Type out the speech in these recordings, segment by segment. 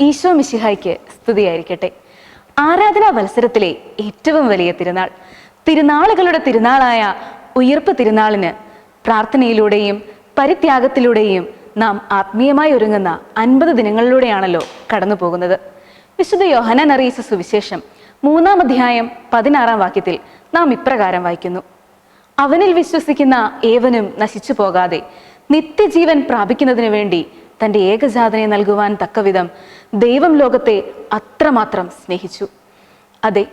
ഈശോ മിശിഹായ്ക്ക് സ്തുതിയായിരിക്കട്ടെ. ആരാധനാ മത്സരത്തിലെ ഏറ്റവും വലിയ തിരുനാൾ. തിരുനാളുകളുടെ തിരുനാളായ ഉയർപ്പ് തിരുനാളിന് പ്രാർത്ഥനയിലൂടെയും പരിത്യാഗത്തിലൂടെയും നാം ആത്മീയമായി ഒരുങ്ങുന്ന അൻപത് ദിനങ്ങളിലൂടെയാണല്ലോ കടന്നു പോകുന്നത് വിശുദ്ധ യോഹന അറിയിച്ച സുവിശേഷം മൂന്നാം അധ്യായം പതിനാറാം വാക്യത്തിൽ നാം ഇപ്രകാരം വായിക്കുന്നു. അവനിൽ വിശ്വസിക്കുന്ന ഏവനും നശിച്ചു പോകാതെ നിത്യജീവൻ പ്രാപിക്കുന്നതിനു വേണ്ടി തന്റെ ഏകജാതനെ നൽകുവാൻ തക്കവിധം ദൈവം ലോകത്തെ അത്രമാത്രം സ്നേഹിച്ചു. അതെ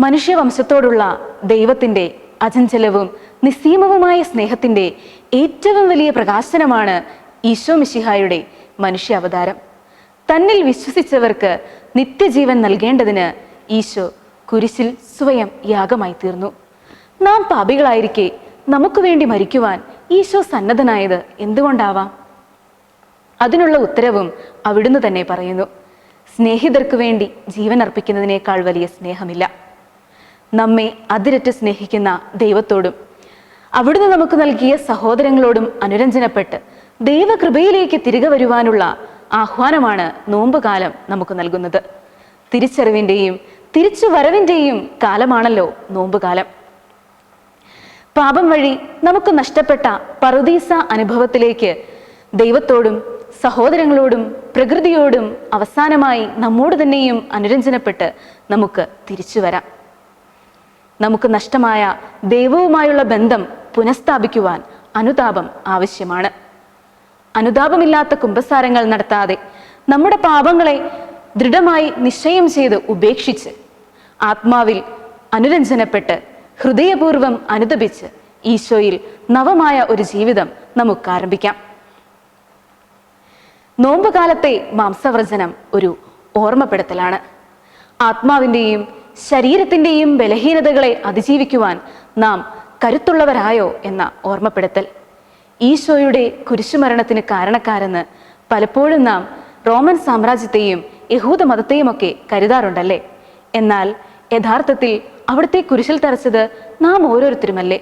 മനുഷ്യവംശത്തോടുള്ള ദൈവത്തിന്റെ അചഞ്ചലവും നിസ്സീമവുമായ സ്നേഹത്തിന്റെ ഏറ്റവും വലിയ പ്രകാശനമാണ് ഈശോ മിശിഹായുടെ മനുഷ്യ അവതാരം തന്നിൽ വിശ്വസിച്ചവർക്ക് നിത്യജീവൻ നൽകേണ്ടതിന് ഈശോ കുരിശിൽ സ്വയം യാഗമായി തീർന്നു നാം പാപികളായിരിക്കെ നമുക്ക് വേണ്ടി മരിക്കുവാൻ ഈശോ സന്നദ്ധനായത് എന്തുകൊണ്ടാവാം? അതിനുള്ള ഉത്തരവും അവിടുന്ന് തന്നെ പറയുന്നു. സ്നേഹിതർക്ക് വേണ്ടി ജീവൻ അർപ്പിക്കുന്നതിനേക്കാൾ വലിയ സ്നേഹമില്ല. നമ്മെ അതിരറ്റ് സ്നേഹിക്കുന്ന ദൈവത്തോടും അവിടുന്ന് നമുക്ക് നൽകിയ സഹോദരങ്ങളോടും അനുരഞ്ജനപ്പെട്ട് ദൈവകൃപയിലേക്ക് തിരികെ വരുവാനുള്ള ആഹ്വാനമാണ് നോമ്പുകാലം നമുക്ക് നൽകുന്നത്. തിരിച്ചറിവിന്റെയും തിരിച്ചു വരവിന്റെയും കാലമാണല്ലോ നോമ്പുകാലം പാപം വഴി നമുക്ക് നഷ്ടപ്പെട്ട പറുദീസ അനുഭവത്തിലേക്ക് ദൈവത്തോടും സഹോദരങ്ങളോടും പ്രകൃതിയോടും അവസാനമായി നമ്മോട് തന്നെയും അനുരഞ്ജനപ്പെട്ട് നമുക്ക് തിരിച്ചു വരാം. നമുക്ക് നഷ്ടമായ ദൈവവുമായുള്ള ബന്ധം പുനഃസ്ഥാപിക്കുവാൻ അനുതാപം ആവശ്യമാണ്. അനുതാപമില്ലാത്ത കുംഭസാരങ്ങൾ നടത്താതെ നമ്മുടെ പാപങ്ങളെ ദൃഢമായി നിശ്ചയം ചെയ്ത് ഉപേക്ഷിച്ച് ആത്മാവിൽ അനുരഞ്ജനപ്പെട്ട് ഹൃദയപൂർവം അനുദപിച്ച് ഈശോയിൽ നവമായ ഒരു ജീവിതം നമുക്ക് ആരംഭിക്കാം നോമ്പുകാലത്തെ മാംസവ്രജനം ഒരു ഓർമ്മപ്പെടുത്തലാണ്. ആത്മാവിന്റെയും ശരീരത്തിന്റെയും ബലഹീനതകളെ അതിജീവിക്കുവാൻ നാം കരുത്തുള്ളവരായോ എന്ന ഓർമ്മപ്പെടുത്തൽ. ഈശോയുടെ കുരിശുമരണത്തിന് കാരണക്കാരെന്ന് പലപ്പോഴും നാം റോമൻ സാമ്രാജ്യത്തെയും യഹൂദ മതത്തെയുമൊക്കെ കരുതാറുണ്ടല്ലേ? എന്നാൽ യഥാർത്ഥത്തിൽ അവിടുത്തെ കുരിശിൽ തറച്ചത് നാം ഓരോരുത്തരുമല്ലേ?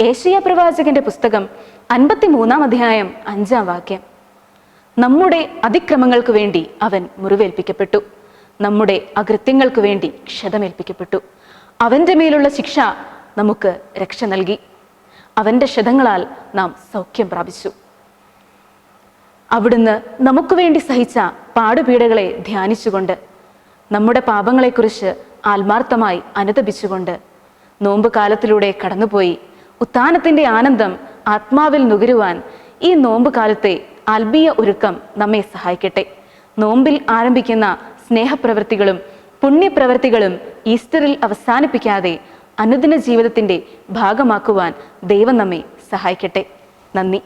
ഏഷ്യ പ്രവാചകന്റെ പുസ്തകം അൻപത്തി മൂന്നാം അധ്യായം അഞ്ചാം വാക്യം. നമ്മുടെ അതിക്രമങ്ങൾക്ക് വേണ്ടി അവൻ മുറിവേൽപ്പിക്കപ്പെട്ടു. നമ്മുടെ അകൃത്യങ്ങൾക്ക് വേണ്ടി ക്ഷതമേൽപ്പിക്കപ്പെട്ടു. അവന്റെ മേലുള്ള ശിക്ഷ നമുക്ക് രക്ഷ നൽകി. അവന്റെ ക്ഷതങ്ങളാൽ നാം സൗഖ്യം പ്രാപിച്ചു. അവിടുന്ന് നമുക്ക് വേണ്ടി സഹിച്ച പാടുപീടകളെ ധ്യാനിച്ചുകൊണ്ട് നമ്മുടെ പാപങ്ങളെക്കുറിച്ച് ആത്മാർത്ഥമായി അനുതപിച്ചുകൊണ്ട് നോമ്പ് കാലത്തിലൂടെ കടന്നുപോയി ഉത്താനത്തിന്റെ ആനന്ദം ആത്മാവിൽ നുകരുവാൻ ഈ നോമ്പ് കാലത്തെ ആത്മീയ ഒരുക്കം നമ്മെ സഹായിക്കട്ടെ. നോമ്പിൽ ആരംഭിക്കുന്ന സ്നേഹപ്രവൃത്തികളും പുണ്യപ്രവൃത്തികളും ഈസ്റ്ററിൽ അവസാനിപ്പിക്കാതെ അനുദിന ജീവിതത്തിന്റെ ഭാഗമാക്കുവാൻ ദൈവം നമ്മെ സഹായിക്കട്ടെ. നന്ദി.